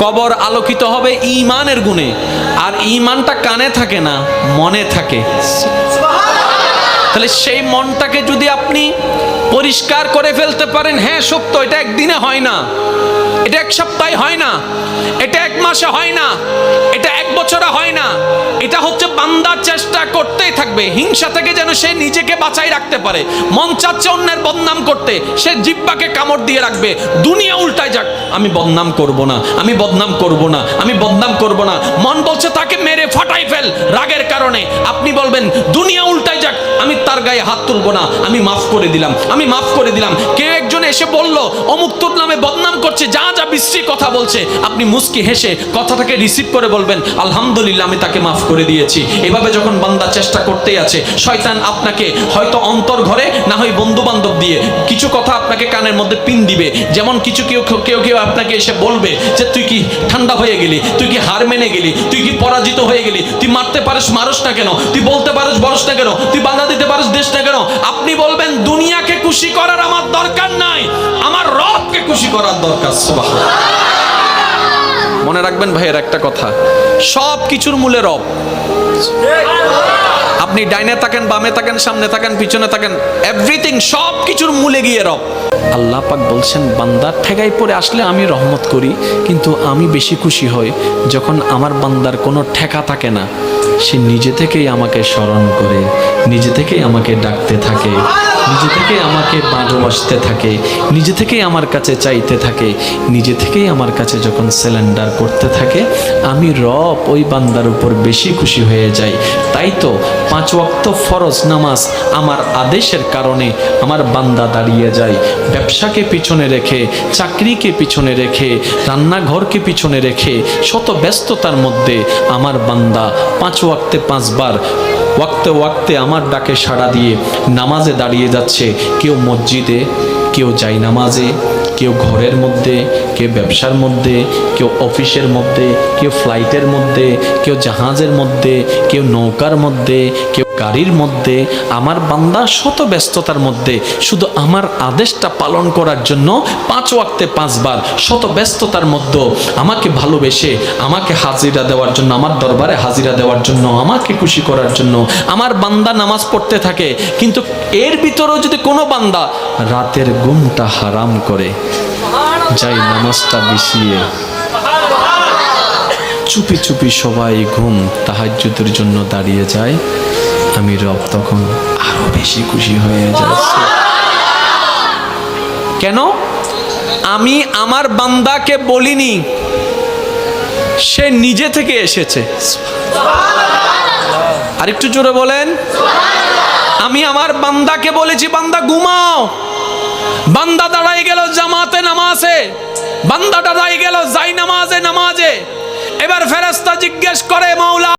কবর আলোকিত হবে ইমানের গুণে। আর ইমানটা কানে থাকে না, মনে থাকে। তাহলে সেই মনটাকে যদি আপনি পরিষ্কার করে ফেলতে পারেন হ্যাঁ সত্য, এটা একদিনে হয় না। এটা এক সপ্তাহে হয় না। এটা এক মাসে হয় না। বছরে হয় না। এটা হচ্ছে বান্দার চেষ্টা করতেই থাকবে। হিংসা থেকে যেন সে নিজেকে বাঁচাই রাখতে পারে। মন চাচ্ছে অন্যের বদনাম করতে। সে জিব্বাকে কামড় দিয়ে রাখবে। দুনিয়া উল্টায় যাক। আমি বদনাম করব না। আমি বদনাম করব না। আমি বদনাম করব না। মন বলছে, তাকে মেরে ফাটাই ফেল। রাগের কারণে। আপনি বলবেন, দুনিয়া উল্টায় যাক। আমি তার গায়ে হাত তুলবো না। আমি মাফ করে দিলাম। আমি মাফ করে দিলাম। কেউ একজন এসে বলল, অমুক তোর নামে বদনাম করছে, যা যা বিশ্রী কথা বলছে। আপনি মুস্কি হেসে কথাটাকে রিসিভ করে বলবেন, আলহামদুলিল্লাহ, আমি তাকে মাফ করে দিয়েছি। এভাবে যখন বান্দা চেষ্টা করতেই আছে, শয়তান আপনাকে হয়তো অন্তর ঘরে, না হয় বন্ধু বান্ধব দিয়ে কিছু কথা আপনাকে কানের মধ্যে পিন দিবে। যেমন কিছু কেউ কেউ কেউ আপনাকে এসে বলবে যে, তুই কি ঠান্ডা হয়ে গেলি? তুই কি হার মেনে গেলি? তুই কি পরাজিত হয়ে গেলি? তুই মারতে পারিস, মারস না কেন? তুই বলতে পারিস বরস না কেন? তুই বাধা দিতে পারিস দেশ না কেন? আপনি বলবেন, দুনিয়াকে খুশি করার আমার দরকার নাই। আমার রবকে খুশি করার দরকার সুবহান মনে রাখবেন ভাইয়ের একটা কথা, সব কিছুর মূলে রব। আপনি ডাইনে থাকেন, বামে থাকেন, সামনে থাকেন, পিছনে থাকেন এভরিথিং সব কিছুর মূলে গিয়ে রব। আল্লাহ পাক বলছেন, বান্দার ঠেকাই পরে আসলে আমি রহমত করি, কিন্তু আমি বেশি খুশি হই যখন আমার বান্দার কোনো ঠেকা থাকে না। সে নিজে থেকেই আমাকে স্মরণ করে, নিজে থেকেই আমাকে ডাকতে থাকে, নিজে থেকেই আমাকে ভালোবাসতে থাকে, নিজে থেকেই আমার কাছে চাইতে থাকে, নিজে থেকেই আমার কাছে যখন সিলিন্ডার করতে থাকে, আমি রব ওই বান্দার উপর বেশি খুশি হয়ে যাই। তাই তো পাঁচ ওয়াক্ত ফরজ নামাজ আমার আদেশের কারণে আমার বান্দা দাঁড়িয়ে যায়। ব্যবসাকে পিছনে রেখে, চাকরিকে পিছনে রেখে, রান্নাঘরকে পিছনে রেখে, শত ব্যস্ততার মধ্যে আমার বান্দা পাঁচ ওয়াক্তে পাঁচবার, ওয়াক্তে ওয়াক্তে আমার ডাকে সাড়া দিয়ে নামাজে দাঁড়িয়ে যাচ্ছে। কেউ মসজিদে, কেউ যাই নামাজে, কেউ ঘরের মধ্যে, কেউ ব্যবসার মধ্যে, কেউ অফিসের মধ্যে, কেউ ফ্লাইটের মধ্যে, কেউ জাহাজের মধ্যে, কেউ নৌকার মধ্যে, কেউ গাড়ির মধ্যে, আমার বান্দা শত ব্যস্ততার মধ্যে শুধু আমার আদেশটা পালন করার জন্য পাঁচ ওয়াক্তে পাঁচবার শত ব্যস্ততার মধ্যে আমাকে ভালোবেসে, আমাকে হাজিরা দেওয়ার জন্য, আমার দরবারে হাজিরা দেওয়ার জন্য, আমাকে খুশি করার জন্য আমার বান্দা নামাজ পড়তে থাকে। কিন্তু এর ভিতরেও যদি কোনো বান্দা রাতের ঘুমটা হারাম করে, যাই নামাজটা বিছিয়ে চুপি চুপি সবাই ঘুম তাহাজ্জুদের জন্য দাঁড়িয়ে যায়। আমি রব তখন আরও বেশি খুশি হয়ে যাচ্ছে। কেন? আমি আমার বান্দাকে বলিনি, সে নিজে থেকে এসেছে। আরেকটু জোরে বলেন। আমি আমার বান্দাকে বলেছি, বান্দা ঘুমাও। বান্দা দাঁড়াই গেল জামাতে নামাজে। বান্দা দাঁড়াই গেল যাই নামাজে নামাজে। এবার ফেরেস্তা জিজ্ঞেস করে, মাওলা